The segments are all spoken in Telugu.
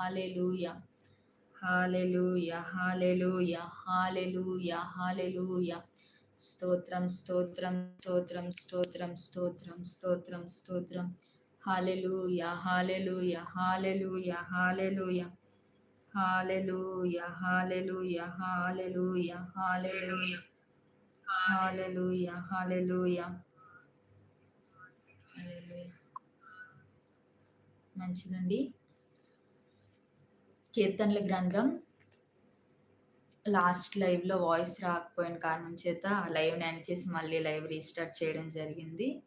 Hallelujah hallelujah hallelujah hallelujah hallelujah స్తోత్రం స్తోత్రం స్తోత్రం స్తోత్రం స్తోత్రం స్తోత్రం స్తోత్రం. Hallelujah hallelujah hallelujah hallelujah hallelujah hallelujah hallelujah hallelujah hallelujah hallelujah మంచిదండి. కీర్తనల గ్రంథం. లాస్ట్ లైవ్లో వాయిస్ రాకపోయిన కారణం చేత లైవ్ ఎండ్ చేసి మళ్ళీ లైవ్ రీస్టార్ట్ చేయడం జరిగింది.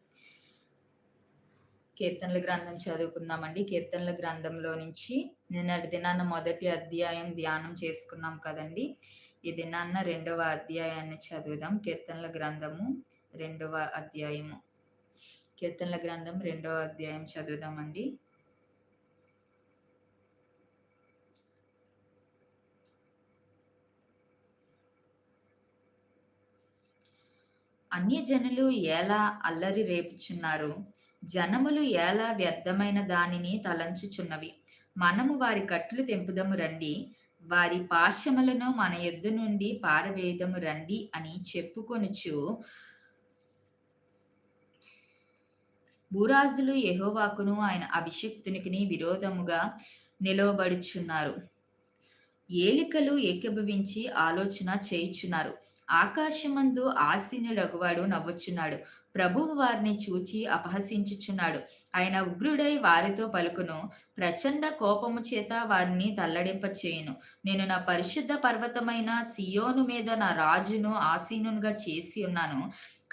కీర్తనల గ్రంథం చదువుకుందామండి. కీర్తనల గ్రంథంలో నుంచి నిన్నటి దినాన్న మొదటి అధ్యాయం ధ్యానం చేసుకున్నాం కదండి. ఈ దినాన్న రెండవ అధ్యాయాన్ని చదువుదాం. కీర్తనల గ్రంథము రెండవ అధ్యాయము. కీర్తనల గ్రంథం రెండవ అధ్యాయం చదువుదామండి. అన్యజనులు ఎలా అల్లరి రేపుచున్నారు? జనములు ఎలా వ్యర్థమైన దానిని తలంచుచున్నవి? మనము వారి కట్లు తెంపుదము రండి. వారి పాశములను మన ఎద్దు నుండి పారవేయదము రండి అని చెప్పుకొనుచు భూరాజులు యహోవాకును ఆయన అభిషక్తునికి విరోధముగా నిలవబడుచున్నారు. ఏలికలు ఏకీభవించి ఆలోచన చేయుచున్నారు. ఆకాశమందు ఆసీనుడగువాడు నవ్వుచున్నాడు ప్రభువు వారిని చూచి అపహసించుచున్నాడు. ఆయన ఉగ్రుడై వారితో పలుకును ప్రచండ కోపము చేత వారిని తల్లడింప చేయును నేను నా పరిశుద్ధ పర్వతమైన సియోను మీద నా రాజును ఆసీనునిగా చేసి ఉన్నాను.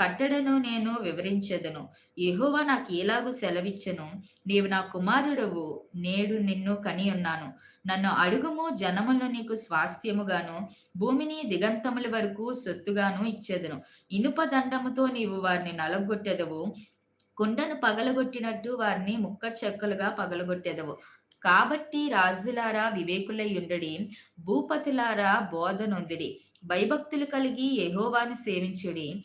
కట్టడను నేను వివరించెదను. యహోవా నాకు ఎలాగూ సెలవిచ్చను? నీవు నా కుమారుడవు నేడు నిన్ను కని ఉన్నాను. నన్ను అడుగుము జనములను నీకు స్వాస్థ్యముగాను భూమిని దిగంతముల వరకు సొత్తుగాను ఇచ్చేదను. ఇనుప దండముతో నీవు వారిని నలగొట్టెదవు. కుండను పగలగొట్టినట్టు వారిని ముక్క చెక్కలుగా పగలగొట్టెదవు. కాబట్టి రాజులారా వివేకులై ఉండడి భూపతులారా బోధనొందిడి. భయభక్తులు కలిగి యహోవాను సేవించుడి.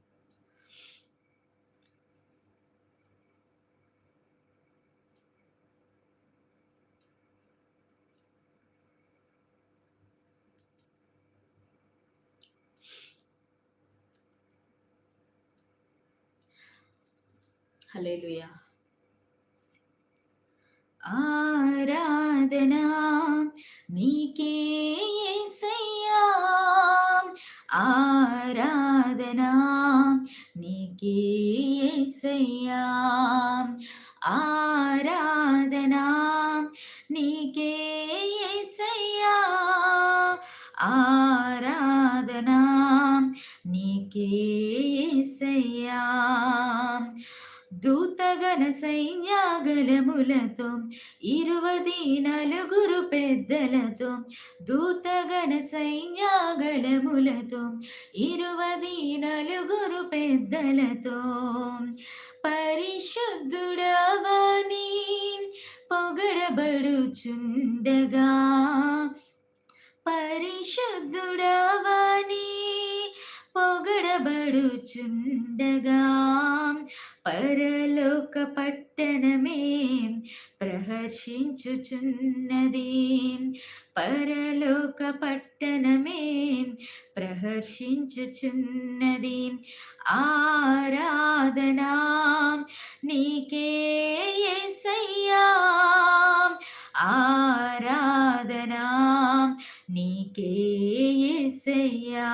హలేలుయా ఆరాధనా నీకే సయ్యా ఆరాధనా నీకే సయ్యా ఆరాధనా నీకే సయ్యా ఆరాధనా నీకే సయ్యా దూతగన సైన్యాగలములతో ఇరువది నలుగురు పెద్దలతో దూతగన సైన్యాగలములతో ఇరువది నలుగురు పెద్దలతో పరిశుద్ధుడవని పొగడబడుచుండగా పరిశుద్ధుడవని పొగడబడుచుండగా పరలోక పట్టణమే ప్రహర్షించుచున్నది. పరలోక పట్టణమే ప్రహర్షించుచున్నది. ఆరాధనా నీకే సయ్యా ఆరాధనా నీకే సయ్యా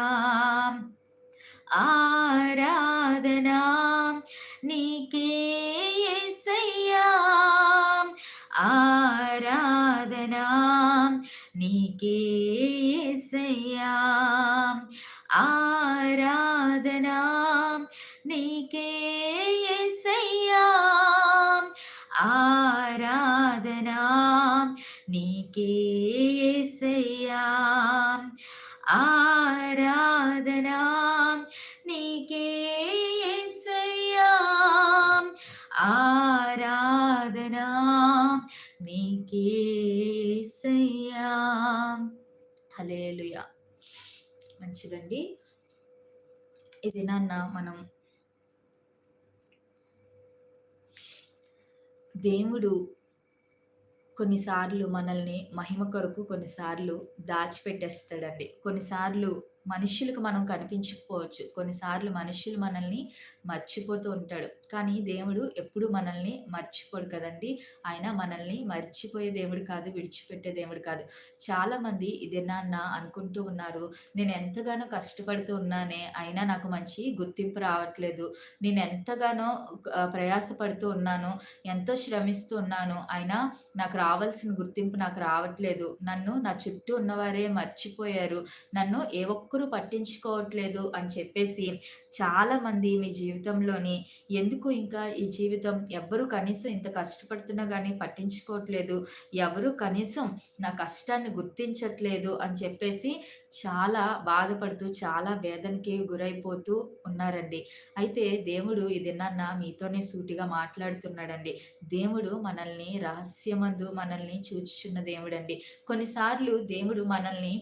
ఆరాధనా నీకే సయ్యా ఆరాధనా. నీకే సయ్యా ఆరాధనా. నీకే సయ్యా ఆరాధనా. నీకే సయ్యా ఆరాధనా. నీకేసయ్యా హల్లెలూయా. మంచిదండి. ఇది నాన్న మనం దేవుడు కొన్నిసార్లు మనల్ని మహిమ కొరకు కొన్నిసార్లు దాచిపెట్టేస్తాడండి. కొన్నిసార్లు మనుష్యులకు మనం కనిపించకపోవచ్చు. కొన్నిసార్లు మనుష్యులు మనల్ని మర్చిపోతూ ఉంటాడు. కానీ దేవుడు ఎప్పుడు మనల్ని మర్చిపోడు కదండి. ఆయన మనల్ని మర్చిపోయే దేవుడు కాదు విడిచిపెట్టే దేవుడు కాదు. చాలామంది ఇది నాన్న అనుకుంటూ ఉన్నారు. నేను ఎంతగానో కష్టపడుతూ ఉన్నానే అయినా నాకు మంచి గుర్తింపు రావట్లేదు. నేను ఎంతగానో ప్రయాసపడుతూ ఉన్నాను ఎంతో శ్రమిస్తూ ఉన్నాను. అయినా నాకు రావాల్సిన గుర్తింపు నాకు రావట్లేదు. నన్ను నా చుట్టూ ఉన్నవారే మర్చిపోయారు. నన్ను ఏ ఒక్క ఒక్కరూ పట్టించుకోవట్లేదు అని చెప్పేసి చాలామంది మీ జీవితంలోని ఎందుకు ఇంకా ఈ జీవితం ఎవ్వరు కనీసం ఇంత కష్టపడుతున్నా కానీ పట్టించుకోవట్లేదు ఎవరు కనీసం నా కష్టాన్ని గుర్తించట్లేదు అని చెప్పేసి చాలా బాధపడుతూ చాలా వేదనకి గురైపోతూ ఉన్నారండి. అయితే దేవుడు ఇది నాన్న మీతోనే సూటిగా మాట్లాడుతున్నాడండి. దేవుడు మనల్ని రహస్యమందు మనల్ని చూచుచున్న దేవుడండి. కొన్నిసార్లు దేవుడు మనల్ని